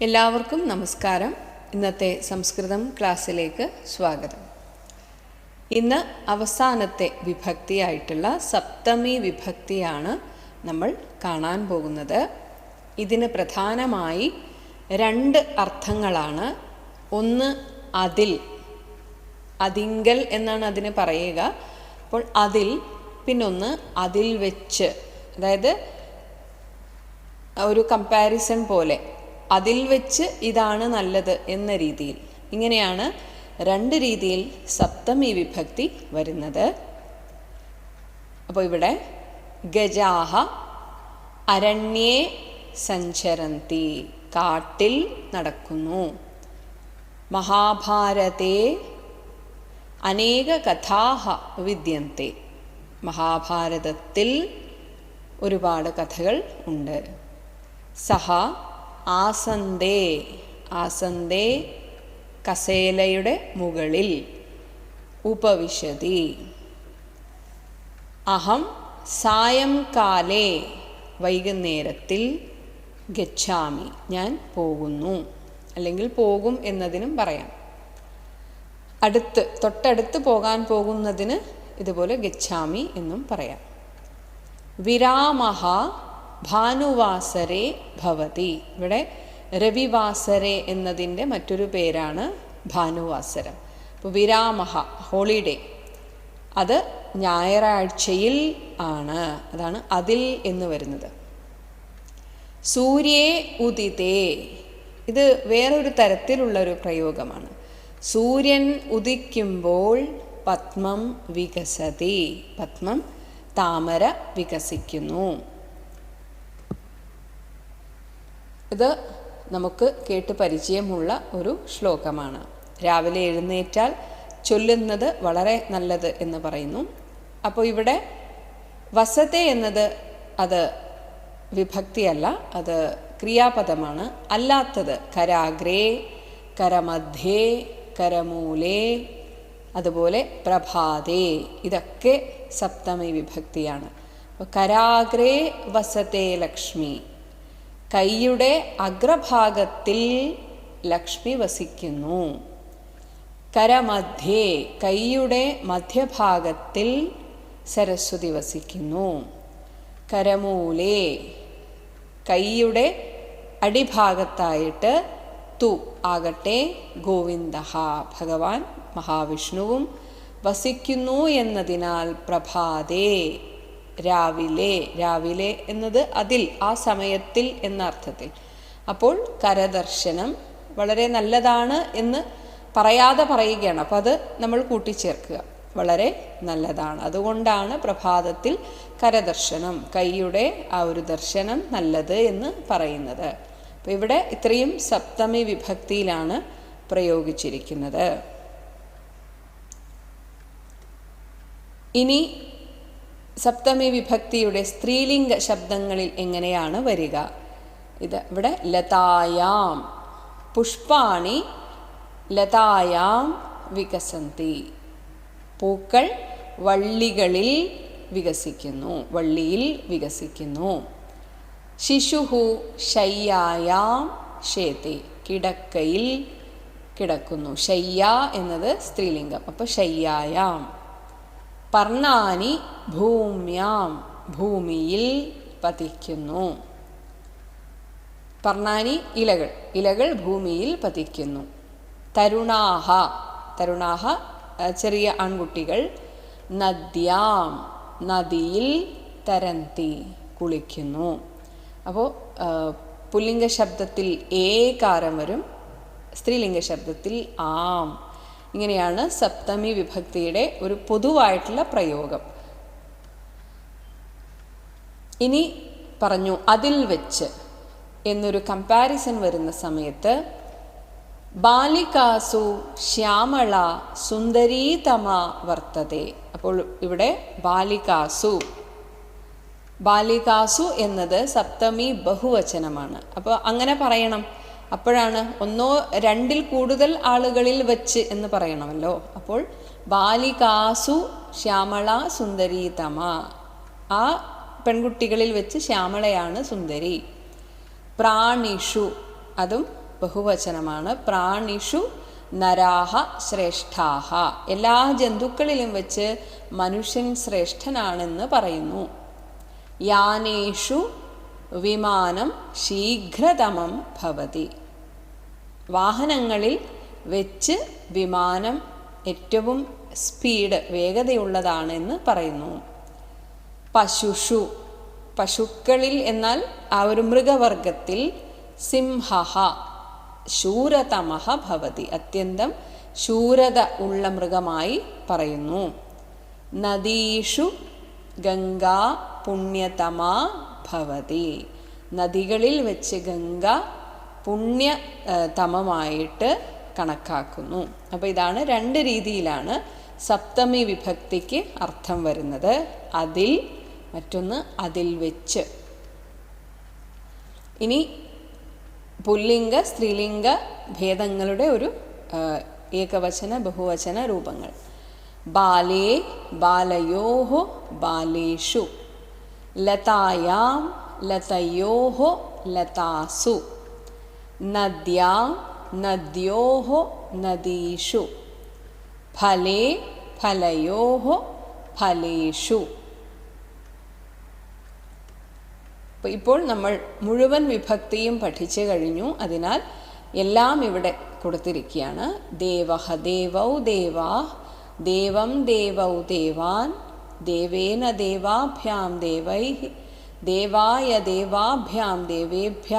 എല്ലാവർക്കും നമസ്കാരം. ഇന്നത്തെ സംസ്കൃതം ക്ലാസ്സിലേക്ക് സ്വാഗതം. ഇന്ന് അവസാനത്തെ വിഭക്തിയായിട്ടുള്ള സപ്തമി വിഭക്തിയാണ് നമ്മൾ കാണാൻ പോകുന്നത്. ഇതിന് പ്രധാനമായി രണ്ട് അർത്ഥങ്ങളാണ്. ഒന്ന് അതിൽ അതിങ്കൽ എന്നാണ് അതിന് പറയുക. അപ്പോൾ അതിൽ പിന്നൊന്ന് അതിൽ വെച്ച്. അതായത് ഒരു കമ്പാരിസൺ പോലെ. അതിൽ വെച്ച് ഇതാണ് നല്ലത് എന്ന രീതിയിൽ. ഇങ്ങനെയാണ് രണ്ട് രീതിയിൽ സപ്തമി വിഭക്തി വരുന്നത്. അപ്പോൾ ഇവിടെ ഗജാഹ അരണ്യേ സഞ്ചരന്തി കാട്ടിൽ നടക്കുന്നു. മഹാഭാരതേ അനേക കഥാഹ വിദ്യന്തേ. മഹാഭാരതത്തിൽ ഒരുപാട് കഥകൾ ഉണ്ട്. സഹ ആസന്തേ ആസന്തേ കസേലയുടെ മുകളിൽ ഉപവിശതി. അഹം സായംകാലേ വൈകുന്നേരത്തിൽ ഗച്ഛാമി. ഞാൻ പോകുന്നു. അല്ലെങ്കിൽ പോകും എന്നതിനും പറയാം. അടുത്ത് തൊട്ടടുത്ത് പോകാൻ പോകുന്നതിന് ഇതുപോലെ ഗച്ഛാമി എന്നും പറയാം. വിരാമഹ ഭാനുവാസരെ ഭവതി. ഇവിടെ രവിവാസരെ എന്നതിന്റെ മറ്റൊരു പേരാണ് ഭാനുവാസരം. അപ്പോൾ വിരാമഹ ഹോളിഡേ അത് ഞായറാഴ്ചയിൽ ആണ്. അതാണ് അതിൽ എന്ന് വരുന്നത്. സൂര്യേ ഉദിതേ. ഇത് വേറൊരു തരത്തിലുള്ള ഒരു പ്രയോഗമാണ്. സൂര്യൻ ഉദിക്കുമ്പോൾ പത്മം വികസതി. പത്മം താമര വികസിക്കുന്നു. ഇത് നമുക്ക് കേട്ട് പരിചയമുള്ള ഒരു ശ്ലോകമാണ്. രാവിലെ എഴുന്നേറ്റാൽ ചൊല്ലുന്നത് വളരെ നല്ലത് എന്ന് പറയുന്നു. അപ്പോൾ ഇവിടെ വസത്തെ എന്നത് അത് വിഭക്തിയല്ല അത് ക്രിയാപദമാണ്. അല്ലാത്തത് കരാഗ്രേ കരമധ്യേ കരമൂലേ അതുപോലെ പ്രഭാതേ ഇതൊക്കെ സപ്തമി വിഭക്തിയാണ്. അപ്പോൾ കരാഗ്രേ വസത്തെ ലക്ഷ്മി. കൈയുടെ അഗ്രഭാഗത്തിൽ ലക്ഷ്മി വസിക്കുന്നു. കരമധ്യേ കൈയുടെ മധ്യഭാഗത്തിൽ സരസ്വതി വസിക്കുന്നു. കരമൂലേ കൈയുടെ അടിഭാഗത്തായിട്ട് തു ആകട്ടെ ഗോവിന്ദ ഭഗവാൻ മഹാവിഷ്ണുവും വസിക്കുന്നു എന്നതിനാൽ പ്രഭാതേ രാവിലെ രാവിലെ എന്നത് അതിൽ ആ സമയത്തിൽ എന്ന അർത്ഥത്തിൽ അപ്പോൾ കരദർശനം വളരെ നല്ലതാണ് എന്ന് പറയാതെ പറയുകയാണ്. അപ്പോൾ അത് നമ്മൾ കൂട്ടിച്ചേർക്കുക. വളരെ നല്ലതാണ്. അതുകൊണ്ടാണ് പ്രഭാതത്തിൽ കരദർശനം കൈയുടെ ആ ഒരു ദർശനം നല്ലത് എന്ന് പറയുന്നത്. അപ്പോൾ ഇവിടെ ഇത്രയും സപ്തമി വിഭക്തിയിലാണ് പ്രയോഗിച്ചിരിക്കുന്നത്. ഇനി സപ്തമി വിഭക്തിയുടെ സ്ത്രീലിംഗ ശബ്ദങ്ങളിൽ എങ്ങനെയാണ് വരിക? ഇത് ഇവിടെ ലതായാം. പുഷ്പാണി ലതായാം വികസന്തി. പൂക്കൾ വള്ളികളിൽ വികസിക്കുന്നു വള്ളിയിൽ വികസിക്കുന്നു. ശിശുഹു ശയ്യായാം ഷേത്തി കിടക്കയിൽ കിടക്കുന്നു. ശയ്യ എന്നത് സ്ത്രീലിംഗം. അപ്പോൾ ശയ്യായാം. പർണാനി ഭൂമ്യാം ഭൂമിയിൽ പതിക്കുന്നു. പർണാനി ഇലകൾ ഇലകൾ ഭൂമിയിൽ പതിക്കുന്നു. തരുണാഹ തരുണാഹ ചെറിയ ആൺകുട്ടികൾ നദ്യാം നദിയിൽ തരന്തി കുളിക്കുന്നു. അപ്പോൾ പുല്ലിംഗ ശബ്ദത്തിൽ ഏകാരം വരും സ്ത്രീലിംഗ ശബ്ദത്തിൽ ആം. ഇങ്ങനെയാണ് സപ്തമി വിഭക്തിയുടെ ഒരു പൊതുവായിട്ടുള്ള പ്രയോഗം. ഇനി പറഞ്ഞു അതിൽ വെച്ച് എന്നൊരു കമ്പാരിസൺ വരുന്ന സമയത്ത് ബാലികാസു ശ്യാമള സുന്ദരീതമ വർത്തതെ. അപ്പോൾ ഇവിടെ ബാലികാസു. ബാലികാസു എന്നത് സപ്തമി ബഹുവചനമാണ്. അപ്പോൾ അങ്ങനെ പറയണം. അപ്പോഴാണ് ഒന്നോ രണ്ടിൽ കൂടുതൽ ആളുകളിൽ വെച്ച് എന്ന് പറയണമല്ലോ. അപ്പോൾ ബാലികാസു ശ്യാമള സുന്ദരീതമ ആ പെൺകുട്ടികളിൽ വെച്ച് ശ്യാമളയാണ് സുന്ദരി. പ്രാണിഷു അതും ബഹുവചനമാണ്. പ്രാണിഷു നരാഹ ശ്രേഷ്ഠാഹ. എല്ലാ ജന്തുക്കളിലും വെച്ച് മനുഷ്യൻ ശ്രേഷ്ഠനാണെന്ന് പറയുന്നു. യാനേഷു വിമാനം ശീഘ്രതമം ഭവതി. വാഹനങ്ങളിൽ വെച്ച് വിമാനം ഏറ്റവും സ്പീഡ് വേഗതയുള്ളതാണെന്ന് പറയുന്നു. പശുഷു പശുക്കളിൽ എന്നാൽ ആ ഒരു മൃഗവർഗത്തിൽ സിംഹ ശൂരതമഹ ഭവതി അത്യന്തം ശൂരത ഉള്ള മൃഗമായി പറയുന്നു. നദീഷു ഗംഗാ പുണ്യതമാ ഭവതി. നദികളിൽ വെച്ച് ഗംഗ പുണ്യ തമമായിട്ട് കണക്കാക്കുന്നു. അപ്പോൾ ഇതാണ് രണ്ട് രീതിയിലാണ് സപ്തമി വിഭക്തിക്ക് അർത്ഥം വരുന്നത്. അതിൽ മറ്റൊന്ന് അതിൽ വെച്ച്. ഇനി പുല്ലിംഗ സ്ത്രീലിംഗ ഭേദങ്ങളുടെ ഒരു ഏകവചന ബഹുവചന രൂപങ്ങൾ. ബാലേ ബാലയോ ബാലേഷു. ലതായാം ലതയോ ലതാസു. നദ്യാം നദ്യോ നദീഷു. ഫലേ ഫലയോ ഫലേഷു. ഇപ്പോൾ നമ്മൾ മുഴുവൻ വിഭക്തിയും പഠിച്ചു കഴിഞ്ഞു. അതിനാൽ എല്ലാം ഇവിടെ കൊടുത്തിരിക്കുകയാണ്. ദേവഹ ദേവൗ ദേവാ ദേവം ദേവൗ ദേവാൻ ദേവേന ദേവാഭ്യാം ദേവൈ ദേവായ ദേവാഭ്യാം ദേവേഭ്യ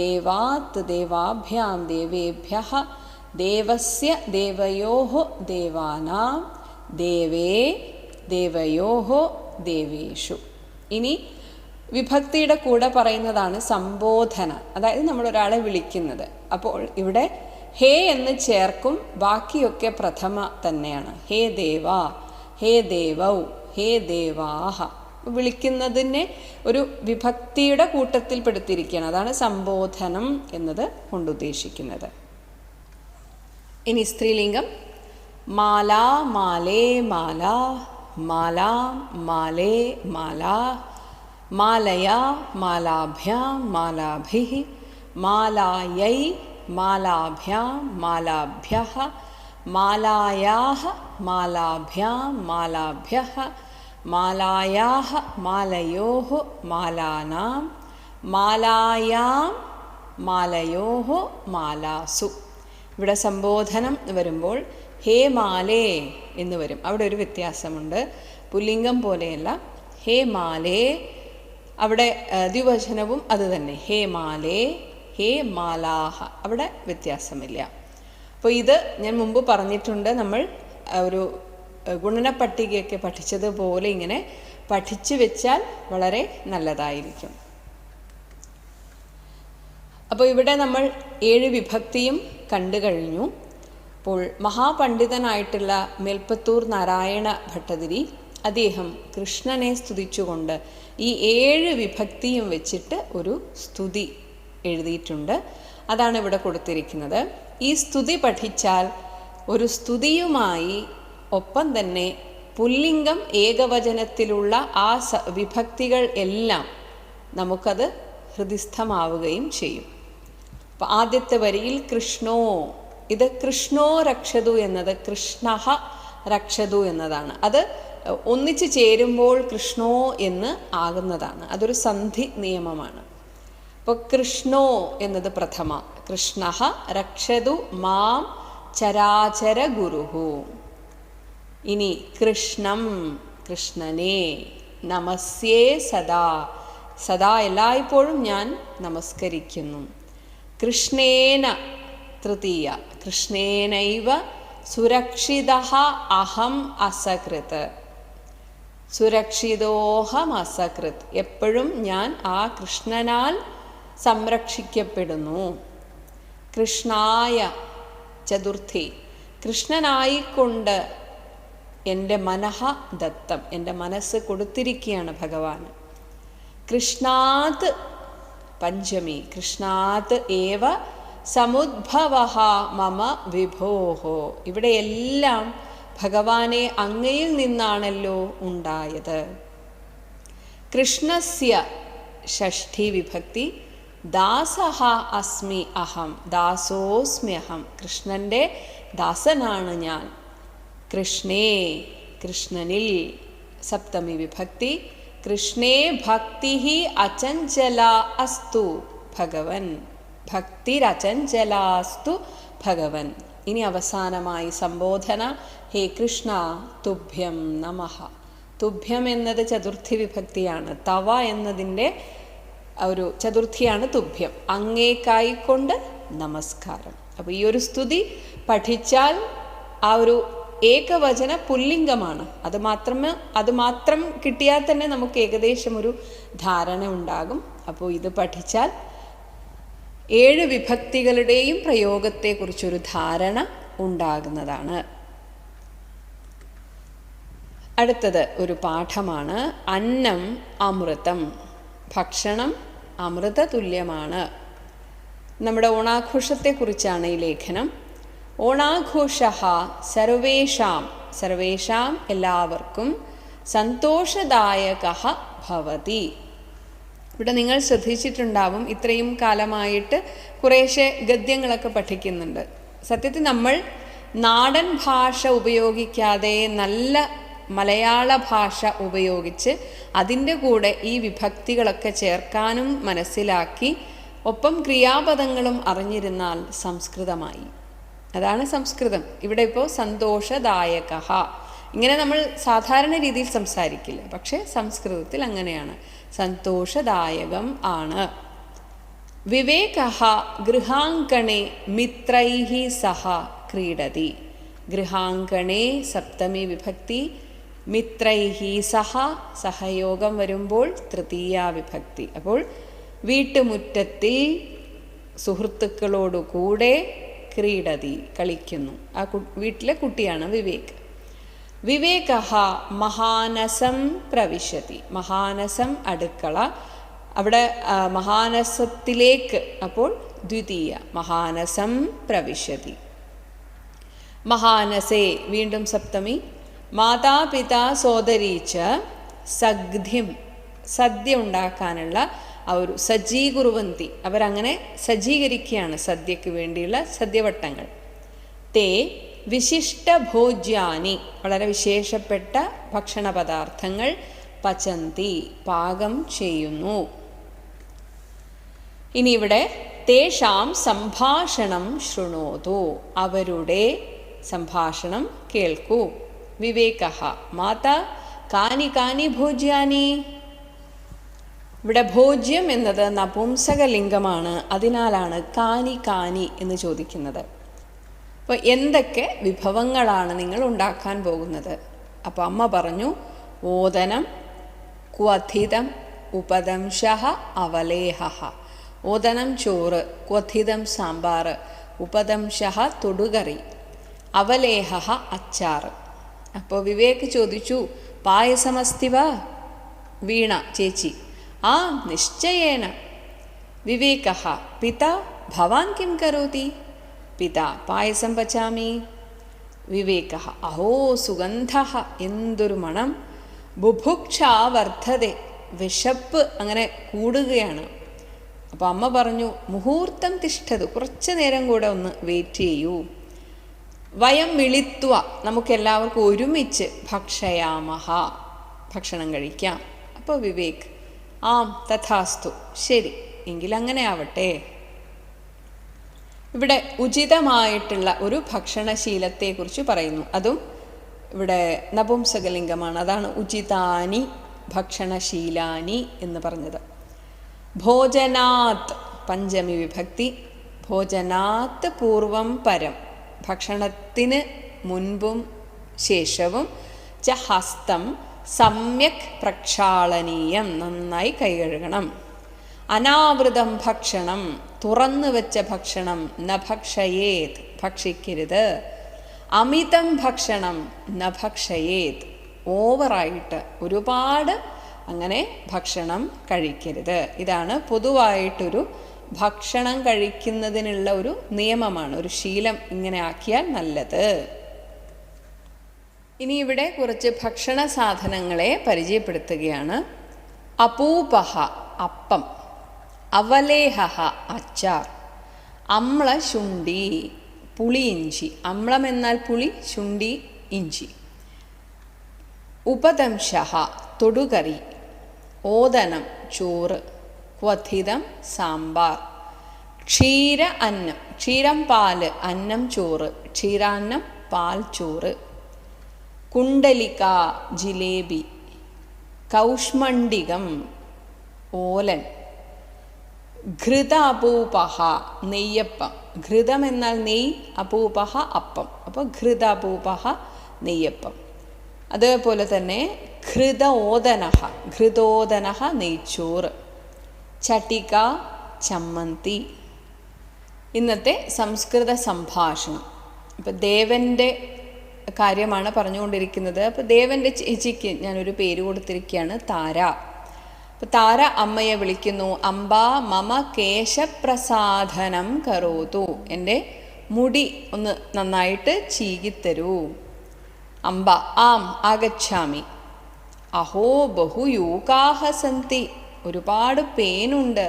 ദേവാത് ദേവാഭ്യാം ദേവേഭ്യ ദേവസ്യ ദേവയോ ദേവാനാം ദേവേ ദേവയോ ദേവേഷു ഇനി വിഭക്തിയുടെ കൂടെ പറയുന്നതാണ് സംബോധന. അതായത് നമ്മൾ ഒരാളെ വിളിക്കുന്നത്. അപ്പോൾ ഇവിടെ ഹേ എന്ന് ചേർക്കും ബാക്കിയൊക്കെ പ്രഥമ തന്നെയാണ്. ഹേ ദേവ ഹേ ദേവൗ ഹേ ദേവാഹ. വിളിക്കുന്നതിനെ ഒരു വിഭക്തിയുടെ കൂട്ടത്തിൽ പെടുത്തിയിരിക്കുകയാണ് അതാണ് സംബോധനം എന്നത് കൊണ്ടുദ്ദേശിക്കുന്നത്. ഇനി സ്ത്രീലിംഗം. മാല മാലേ മാല മാല മാലേ മാല മാലയാ മാലാഭ്യാം മാലാഭി മാലായൈ മാലാഭ്യാം മാലാഭ്യः മാലായാः മാലാഭ്യാം മാലാഭ്യ മാലായാഹ മാലയോ മാലാനാം മാലായാം മാലയോ മാലാസു. ഇവിടെ സംബോധനം വരുമ്പോൾ ഹേ മാലേ എന്ന് വരും. അവിടെ ഒരു വ്യത്യാസമുണ്ട്. പുല്ലിംഗം പോലെയല്ല. ഹേ മാലേ. അവിടെ ദ്വിവചനവും അത് തന്നെ. ഹേ മാലേ ഹേ മാലാഹ. അവിടെ വ്യത്യാസമില്ല. അപ്പോൾ ഇത് ഞാൻ മുമ്പ് പറഞ്ഞിട്ടുണ്ട് നമ്മൾ ഒരു ഗുണന പട്ടികയൊക്കെ പഠിച്ചതുപോലെ ഇങ്ങനെ പഠിച്ചു വെച്ചാൽ വളരെ നല്ലതായിരിക്കും. അപ്പോൾ ഇവിടെ നമ്മൾ ഏഴ് വിഭക്തിയും കണ്ടു കഴിഞ്ഞു. അപ്പോൾ മഹാപണ്ഡിതനായിട്ടുള്ള മേൽപ്പത്തൂർ നാരായണ ഭട്ടതിരി അദ്ദേഹം കൃഷ്ണനെ സ്തുതിച്ചുകൊണ്ട് ഈ ഏഴ് വിഭക്തിയും വെച്ചിട്ട് ഒരു സ്തുതി എഴുതിയിട്ടുണ്ട്. അതാണ് ഇവിടെ കൊടുത്തിരിക്കുന്നത്. ഈ സ്തുതി പഠിച്ചാൽ ഒരു സ്തുതിയുമായി ഒപ്പം തന്നെ പുല്ലിംഗം ഏകവചനത്തിലുള്ള ആ സ വിഭക്തികൾ എല്ലാം നമുക്കത് ഹൃദിസ്ഥമാവുകയും ചെയ്യും. അപ്പോൾ ആദ്യത്തെ വരിയിൽ കൃഷ്ണോ ഇത് കൃഷ്ണോ രക്ഷതു എന്നത് കൃഷ്ണ രക്ഷതു എന്നതാണ്. അത് ഒന്നിച്ചു ചേരുമ്പോൾ കൃഷ്ണോ എന്ന് ആകുന്നതാണ്. അതൊരു സന്ധി നിയമമാണ്. അപ്പോൾ കൃഷ്ണോ എന്നത് പ്രഥമ. കൃഷ്ണ രക്ഷതു മാം ചരാചര ഗുരുഹു ഇനി കൃഷ്ണം കൃഷ്ണനെ നമസ്യേ സദാ. സദാ എല്ലായ്പ്പോഴും ഞാൻ നമസ്കരിക്കുന്നു. കൃഷ്ണേന തൃതീയ കൃഷ്ണേനൈവ സുരക്ഷിത അഹം അസകൃത്. സുരക്ഷിതോഹം അസകൃത്. എപ്പോഴും ഞാൻ ആ കൃഷ്ണനാൽ സംരക്ഷിക്കപ്പെടുന്നു. കൃഷ്ണായ ചതുർത്ഥി. കൃഷ്ണനായിക്കൊണ്ട് എന്റെ മനഃ ദത്തം എന്റെ മനസ്സ് കൊടുത്തിരിക്കുകയാണ് ഭഗവാൻ. കൃഷ്ണാത് പഞ്ചമി കൃഷ്ണാത് ഏവ സമുദ്ഭവ മമ വിഭോഹോ. ഇവിടെയെല്ലാം ഭഗവാനെ അങ്ങയിൽ നിന്നാണല്ലോ ഉണ്ടായത്. കൃഷ്ണസ്യ ഷഷ്ഠി വിഭക്തി ദാസഹ അസ്മി അഹം ദാസോസ്മി അഹം. കൃഷ്ണന്റെ ദാസനാണ് ഞാൻ. കൃഷ്ണേ കൃഷ്ണനിൽ സപ്തമി വിഭക്തി. കൃഷ്ണേ ഭക്തി അചഞ്ചല അസ്തു ഭഗവൻ. ഭക്തിരചഞ്ചലാസ്തു ഭഗവൻ. ഇനി അവസാനമായി സംബോധന. ഹേ കൃഷ്ണ തുഭ്യം നമഹ തുഭ്യം എന്നത് ചതുർത്ഥി വിഭക്തിയാണ്. തവ എന്നതിന്റെ ഒരു ചതുർത്ഥിയാണ് തുഭ്യം. അങ്ങേക്കായിക്കൊണ്ട് നമസ്കാരം. അപ്പോൾ ഈ ഒരു സ്തുതി പഠിച്ചാൽ ആ ഒരു ഏകവചന പുല്ലിംഗമാണ്. അത് മാത്രമേ അത് മാത്രം കിട്ടിയാൽ തന്നെ നമുക്ക് ഏകദേശം ഒരു ധാരണ ഉണ്ടാകും. അപ്പോൾ ഇത് പഠിച്ചാൽ ഏഴ് വിഭക്തികളുടെയും പ്രയോഗത്തെക്കുറിച്ചൊരു ധാരണ ഉണ്ടാകുന്നതാണ്. അടുത്തത് ഒരു പാഠമാണ് അന്നം അമൃതം. ഭക്ഷണം അമൃത തുല്യമാണ് നമ്മുടെ ഓണാഘോഷത്തെക്കുറിച്ചാണ് ഈ ലേഖനം. ഓണാഘോഷ സർവേഷാം സർവേഷാം എല്ലാവർക്കും സന്തോഷദായക ഭവതി. ഇവിടെ നിങ്ങൾ ശ്രദ്ധിച്ചിട്ടുണ്ടാവും ഇത്രയും കാലമായിട്ട് കുറേശ്ശെ ഗദ്യങ്ങളൊക്കെ പഠിക്കുന്നുണ്ട്. സത്യത്തിൽ നമ്മൾ നാടൻ ഭാഷ ഉപയോഗിക്കാതെ നല്ല മലയാള ഭാഷ ഉപയോഗിച്ച് അതിന്റെ കൂടെ ഈ വിഭക്തികളൊക്കെ ചേർക്കാനും മനസ്സിലാക്കി ഒപ്പം ക്രിയാപദങ്ങളും അറിഞ്ഞിരുന്നാൽ സംസ്കൃതമായി. അതാണ് സംസ്കൃതം. ഇവിടെ ഇപ്പോൾ സന്തോഷദായക ഇങ്ങനെ നമ്മൾ സാധാരണ രീതിയിൽ സംസാരിക്കില്ല. പക്ഷേ സംസ്കൃതത്തിൽ അങ്ങനെയാണ്. സന്തോഷദായകം ആണ്. വിവേക ഗൃഹാങ്കണേ മിത്രൈ സഹ ക്രീഡതി. ഗൃഹാങ്കണേ സപ്തമി വിഭക്തി മിത്രൈ സഹ സഹയോഗം വരുമ്പോൾ തൃതീയ വിഭക്തി. അപ്പോൾ വീട്ടുമുറ്റത്തിൽ സുഹൃത്തുക്കളോടുകൂടെ ക്രീഡതി കളിക്കുന്നു. ആ വീട്ടിലെ കുട്ടിയാണ് വിവേക്. വിവേക മഹാനസം പ്രവിശതി. മഹാനസം അടുക്കള. അവിടെ മഹാനസത്തിലേക്ക് അപ്പോൾ ദ്വിതീയ. മഹാനസം പ്രവിശതി. മഹാനസേ വീണ്ടും സപ്തമി. മാതാപിതാ സോദരീച്ച സഗ്ധ്യം സദ്യ ഉണ്ടാക്കാനുള്ള ആ ഒരു സജ്ജീകുറുവന്തി. അവരങ്ങനെ സജ്ജീകരിക്കുകയാണ് സദ്യക്ക് വേണ്ടിയുള്ള സദ്യവട്ടങ്ങൾ. തേ വിശിഷ്ട ഭോജ്യാനി വളരെ വിശേഷപ്പെട്ട ഭക്ഷണ പദാർത്ഥങ്ങൾ പചന്തി പാകം ചെയ്യുന്നു. ഇനി ഇവിടെ തേഷാം സംഭാഷണം ശൃണോതു. അവരുടെ സംഭാഷണം കേൾക്കൂ. വിവേക. മാത കാനി കാനി ഭോജ്യാനി. ഇവിടെ ഭോജ്യം എന്നത് നപുംസകലിംഗമാണ്. അതിനാലാണ് കാനി കാനി എന്ന് ചോദിക്കുന്നത്. അപ്പോൾ എന്തൊക്കെ വിഭവങ്ങളാണ് നിങ്ങൾ ഉണ്ടാക്കാൻ പോകുന്നത്? അപ്പോൾ അമ്മ പറഞ്ഞു ഓദനം ക്വഥിതം ഉപദംശ അവലേഹ. ഓദനം ചോറ് ക്വഥിതം സാമ്പാർ ഉപദംശ തൊടുകറി അവലേഹ അച്ചാർ അപ്പോൾ വിവേക് ചോദിച്ചു പായസമസ്തിവ? വീണ ചേച്ചി ആ നിശ്ചയേന. വിവേക പിത ഭവാൻ കിം കരോതി? പിത പായസം പച്ചാമി. വിവേക അഹോ സുഗന്ധ എന്തൊരു മണം. ബുഭുക്ഷ വിശപ്പ് അങ്ങനെ കൂടുകയാണ്. അപ്പോൾ അമ്മ പറഞ്ഞു മുഹൂർത്തം തിഷ്ഠതു കുറച്ച് നേരം കൂടെ ഒന്ന് വെയിറ്റ് ചെയ്യൂ. വയം വിളിത്വ നമുക്കെല്ലാവർക്കും ഒരുമിച്ച് ഭക്ഷയാമഹ. ഭക്ഷണം കഴിക്കാം. അപ്പോൾ വിവേക് ആം തഥാസ്തു. ശരി എങ്കിൽ അങ്ങനെ ആവട്ടെ. ഇവിടെ ഉചിതമായിട്ടുള്ള ഒരു ഭക്ഷണശീലത്തെക്കുറിച്ച് പറയുന്നു. അതും ഇവിടെ നപുംസകലിംഗമാണ്. അതാണ് ഉചിതാനി ഭക്ഷണശീലാനി എന്ന് പറഞ്ഞത്. ഭോജനാത് പഞ്ചമി വിഭക്തി. ഭോജനാത് പൂർവം പരം. ഭക്ഷണത്തിന് മുൻപും ശേഷവും ച ഹസ്തം സമ്യക് പ്രക്ഷാളനീയം. നന്നായി കൈകഴുകണം അനാവൃതം ഭക്ഷണം. തുറന്നു വെച്ച ഭക്ഷണം. ന ഭക്ഷയേത്. ഭക്ഷിക്കരുത്. അമിതം ഭക്ഷണം. ന ഭക്ഷയേത്. ഓവറായിട്ട് ഒരുപാട് അങ്ങനെ ഭക്ഷണം കഴിക്കരുത്. ഇതാണ് പൊതുവായിട്ടൊരു ഭക്ഷണം കഴിക്കുന്നതിനുള്ള ഒരു നിയമമാണ് ഒരു ശീലം ഇങ്ങനെ ആക്കിയാൽ നല്ലത്. ഇനി ഇവിടെ കുറച്ച് ഭക്ഷണ സാധനങ്ങളെ പരിചയപ്പെടുത്തുകയാണ്. അപൂപഹ അപ്പം. അവലേഹ അച്ചാർ. അമ്ല ശുണ്ടി പുളി ഇഞ്ചി. അമ്ളം എന്നാൽ പുളി ശുണ്ടി ഇഞ്ചി. ഉപദംശ തൊടുകറി. ഓദനം ചോറ്. ക്വഥിതം സാമ്പാർ. ക്ഷീര അന്നം ക്ഷീരം പാൽ അന്നം ചോറ് ക്ഷീരാന്നം പാൽ ചോറ്. കുണ്ടലിക്ക ജിലേബി. കൗഷ്മണ്ഡികം ഓലൻ. ഘൃത അപൂപഹ നെയ്യപ്പം. ഘൃതം എന്നാൽ നെയ് അപൂപഹ അപ്പം. അപ്പോൾ ഘൃത അപൂപഹ നെയ്യപ്പം. അതേപോലെ തന്നെ ഘൃത ഓദനഹ ഘൃതോദനഹ നെയ്ച്ചോറ്. ചട്ടിക ചമ്മന്തി. ഇന്നത്തെ സംസ്കൃത സംഭാഷണം. ഇപ്പം ദേവന്റെ കാര്യമാണ് പറഞ്ഞുകൊണ്ടിരിക്കുന്നത്. അപ്പോൾ ദേവന്റെ ചേച്ചിക്ക് ഞാനൊരു പേര് കൊടുത്തിരിക്കുകയാണ് താര. അപ്പോൾ താര അമ്മയെ വിളിക്കുന്നു. അമ്പ മമ കേശപ്രസാധനം കരോതു. എന്റെ മുടി ഒന്ന് നന്നായിട്ട് ചീകിത്തരൂ. അമ്പ ആം ആഗച്ഛാമി. അഹോ ബഹു യൂകാഹ സന്തി. ഒരുപാട് പേനുണ്ട്.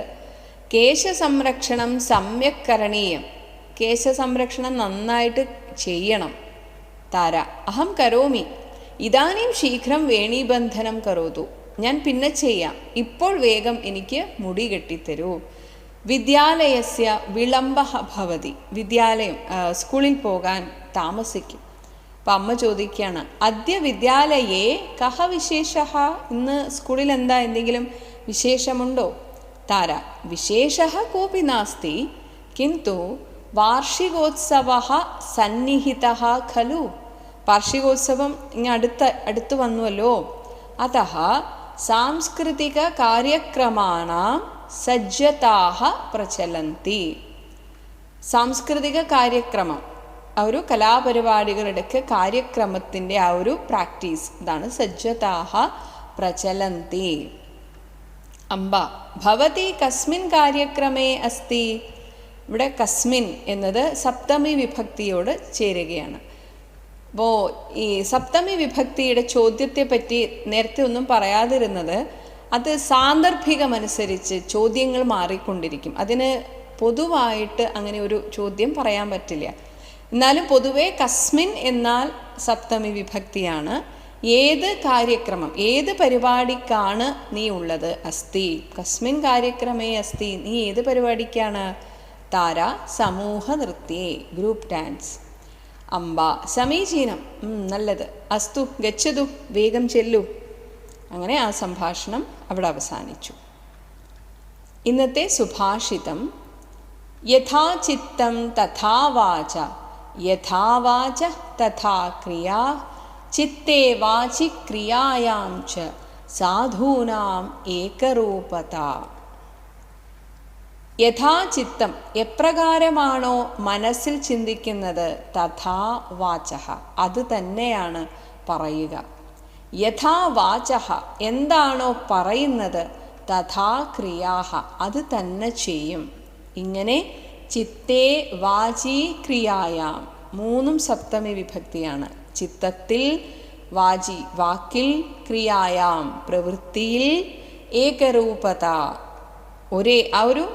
കേശസംരക്ഷണം സമ്യക് കരണീയം കേശസംരക്ഷണം നന്നായിട്ട് ചെയ്യണം. താര അഹം കരോമി. ഇതാനും ശീഘ്രം വേണീബന്ധനം കരോതു. ഞാൻ പിന്നെ ചെയ്യാം. ഇപ്പോൾ വേഗം എനിക്ക് മുടി കെട്ടിത്തരൂ. വിദ്യാലയസ്യ വിളംബ ഭവതി. വിദ്യാലയം സ്കൂളിൽ പോകാൻ താമസിക്കും. അപ്പം അമ്മ ചോദിക്കുകയാണ് അദ്യ വിദ്യാലയേ കഹ വിശേഷ ഇന്ന് സ്കൂളിൽ എന്താ എന്തെങ്കിലും വിശേഷമുണ്ടോ? താര വിശേഷ കോപി നാസ്തി. കിന്തു വാർഷികോത്സവ സന്നിഹിത ഖലു. വാർഷികോത്സവം അടുത്ത അടുത്തു വന്നുവല്ലോ. അത സാംസ്കൃതിക കാര്യക്രമാണാം സജ്ജതാഹ പ്രചലന്തി. സാംസ്കൃതിക കാര്യക്രമം. ആ ഒരു കലാപരിപാടികളുടെയൊക്കെ കാര്യക്രമത്തിന്റെ ആ ഒരു പ്രാക്ടീസ് ഇതാണ് സജ്ജതാഹ പ്രചലന്തി. അമ്പ. ഭവതി കസ്മിൻ കാര്യക്രമേ അസ്തി. ഇവിടെ കസ്മിൻ എന്നത് സപ്തമി വിഭക്തിയോട് ചേരുകയാണ്. അപ്പോൾ ഈ സപ്തമി വിഭക്തിയുടെ ചോദ്യത്തെ പറ്റി നേരത്തെ ഒന്നും പറയാതിരുന്നത് അത് സാന്ദർഭികമനുസരിച്ച് ചോദ്യങ്ങൾ മാറിക്കൊണ്ടിരിക്കും. അതിന് പൊതുവായിട്ട് അങ്ങനെ ഒരു ചോദ്യം പറയാൻ പറ്റില്ല. എന്നാലും പൊതുവേ കസ്മിൻ എന്നാൽ സപ്തമി വിഭക്തിയാണ്. ഏത് കാര്യക്രമം ഏത് പരിപാടിക്കാണ് നീ ഉള്ളത്? അസ്തി കസ്മിൻ കാര്യക്രമേ അസ്തി നീ ഏത് പരിപാടിക്കാണ്? താര സമൂഹ നൃത്യേ ഗ്രൂപ്പ് ഡാൻസ്. അമ്പ സമീചീനം. നല്ലത്. അസ്തു ഗച്ഛതു വേഗം ചെല്ലു. അങ്ങനെ ആ സംഭാഷണം അവിടെ അവസാനിച്ചു. ഇന്നത്തെ സുഭാഷിതം. യഥാചിത്തം തഥാ വാച യഥാ വാച തഥാ ക്രിയാ ചിത്തേ വാചി ക്രിയായാം ച സാധൂനാം ഏകരൂപത. യഥാചിത്തം എപ്രകാരമാണോ മനസ്സിൽ ചിന്തിക്കുന്നത് തഥാ വാച അത് തന്നെയാണ് പറയുക. യഥാ വാച എന്താണോ പറയുന്നത് തഥാ ക്രിയാഹ അത് തന്നെ ചെയ്യും. ഇങ്ങനെ ചിത്തേ വാചി ക്രിയായാം മൂന്നും സപ്തമി വിഭക്തിയാണ്. ചിത്തത്തിൽ വാചി വാക്കിൽ ക്രിയായാം പ്രവൃത്തിയിൽ ഏകരൂപത. ഒരേ ആ ഒരു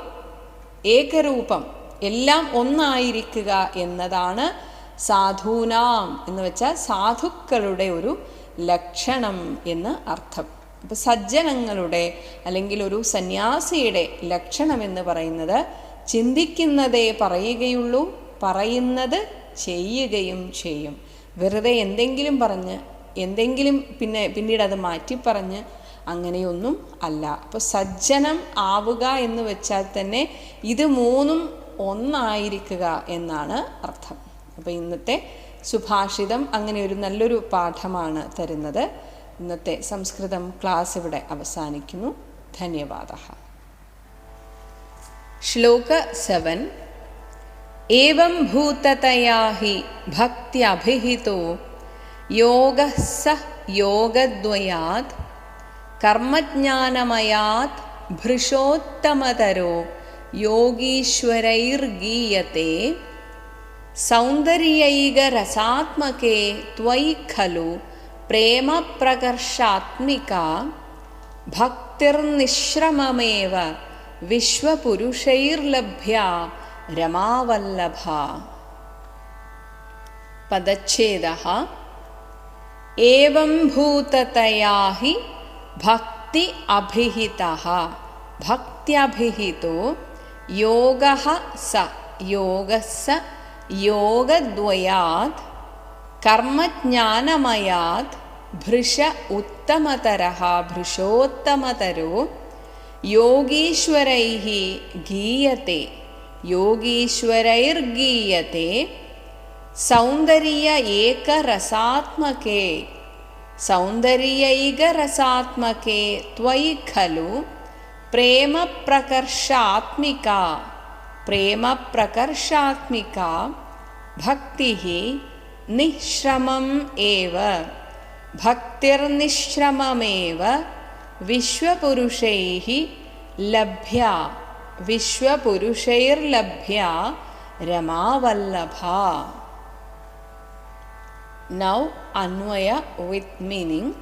ഏകരൂപം എല്ലാം ഒന്നായിരിക്കുക എന്നതാണ് സാധൂനാം എന്ന് വെച്ചാൽ സാധുക്കളുടെ ഒരു ലക്ഷണം എന്ന് അർത്ഥം. അപ്പോൾ സജ്ജനങ്ങളുടെ അല്ലെങ്കിൽ ഒരു സന്യാസിയുടെ ലക്ഷണം എന്ന് പറയുന്നത് ചിന്തിക്കുന്നതേ പറയുകയുള്ളൂ പറയുന്നത് ചെയ്യുകയും ചെയ്യും. വെറുതെ എന്തെങ്കിലും പറഞ്ഞ് എന്തെങ്കിലും പിന്നെ പിന്നീട് അത് മാറ്റി പറഞ്ഞ് അങ്ങനെയൊന്നും അല്ല. അപ്പോൾ സജ്ജനം ആവുക എന്ന് വെച്ചാൽ തന്നെ ഇത് മൂന്നും ഒന്നായിരിക്കുക എന്നാണ് അർത്ഥം. അപ്പോൾ ഇന്നത്തെ സുഭാഷിതം അങ്ങനെ ഒരു നല്ലൊരു പാഠമാണ് തരുന്നത്. ഇന്നത്തെ സംസ്കൃതം ക്ലാസ് ഇവിടെ അവസാനിക്കുന്നു. ധന്യവാദ. ശ്ലോക സെവൻ ഏവം ഭൂതതയാ ഹി ഭക്ത്യഭിഹിതോ യോഗ സ യോഗദ്വയാത് കർമ്മജ്ഞാനമയാത് ഭൃഷോത്തമതരോ യോഗീശ്വരൈർഗീയത്തെ സൗന്ദര്യൈകരസാത്മകേ ത്വയി ഖലു പ്രേമപ്രകർഷാത്മിക ഭക്തിർനിശ്രമമേവ വിശ്വപുരുഷൈർലഭ്യ രമാവല്ലഭ. പദച്ഛേദ ഏവം ഭൂതതയാ ഹി ഭക്തി അഭിഹിത. ഭക്തിയഭിഹിതോ യോഗ സ യോഗസ്സ യോഗദ്വയാത് കർമ്മജ്ഞാനമയാത് ഭൃഷ ഉത്തമതര ഭൃഷോത്തമതരോ യോഗീശ്വരൈ ഗീയത്തെ. योगीश्वरैर्गीयते सौन्दर्य एकरसात्मके। सौन्दर्यैकरसात्मके त्वयि खलु प्रेमप्रकर्षात्मिका। प्रेमप्रकर्षात्मिका भक्तिः निःश्रमम् एव। भक्तिर्निश्रममेव विश्वपुरुषैः लभ्या। വിശ്വപുരുഷൈർലഭ്യ രമാവല്ലഭ നൗ അന്വയ വിത്ത് മീനിങ്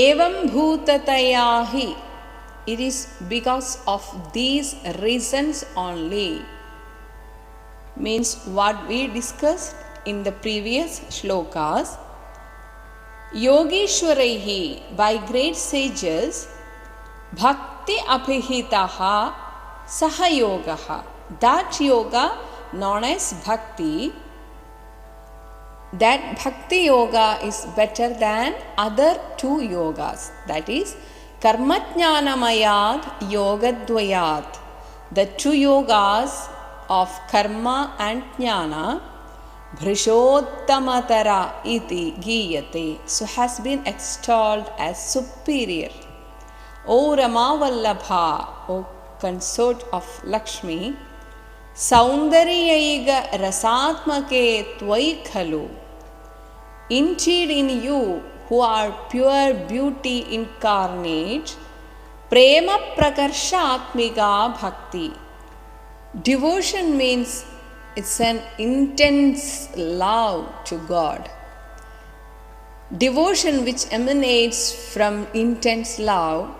ഏവം ഭൂതതയാ he it is because of these reasons only means what we discussed in the previous shlokas yogeshwaraihi by great sages अति अभिहिता सहयोग। दैट योग नॉन एस भक्ति दैट भक्ति योग is better than other two योग that is कर्मज्ञानमया योगद्वया the two योग ऑफ़ कर्म एंड ज्ञान भृशोत्तमतरा गीयते so has been extolled as superior O Ramavallabha, O consort of Lakshmi, Saundariyaiga Rasatmake Tvai Khalu. Indeed, in you who are pure beauty incarnate, Prema Prakarshatmika Bhakti. Devotion means it's an intense love to God. Devotion which emanates from intense love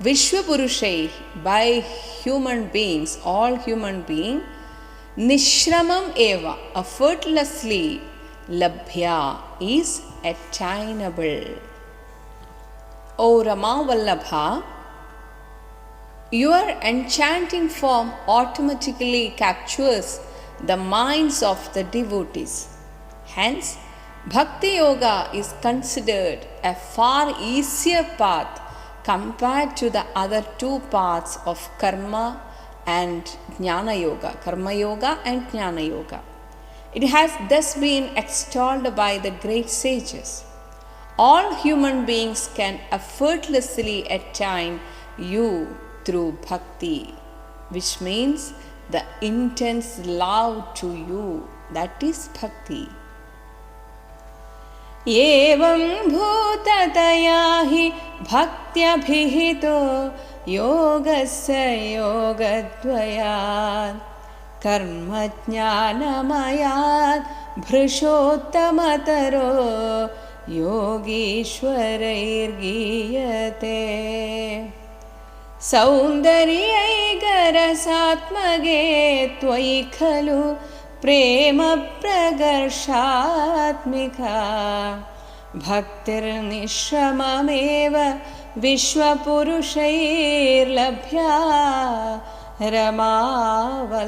Vishwapurushai, by human beings, all human beings, Nishramam eva, effortlessly, Labhya, is attainable. O Rama Vallabha, your enchanting form automatically captures the minds of the devotees. Hence, Bhakti Yoga is considered a far easier path compared to the other two paths of Karma and Jnana Yoga, Karma Yoga and Jnana Yoga. It has thus been extolled by the great sages. All human beings can effortlessly attain you through bhakti, which means the intense love to you. That is bhakti. एवं भूततया हि भक्त्यभिहितो योगस्य योगद्वयात् कर्मज्ञानमयात् भृशोत्तमतरो योगीश्वरैर्गीयते। सौन्दर्यैकरसात्मगे त्वयि खलु प्रेमप्रकर्षात्मिका भक्तिर्निश्रममेव विश्वपुरुषैर्लभ्या रमावल्लभा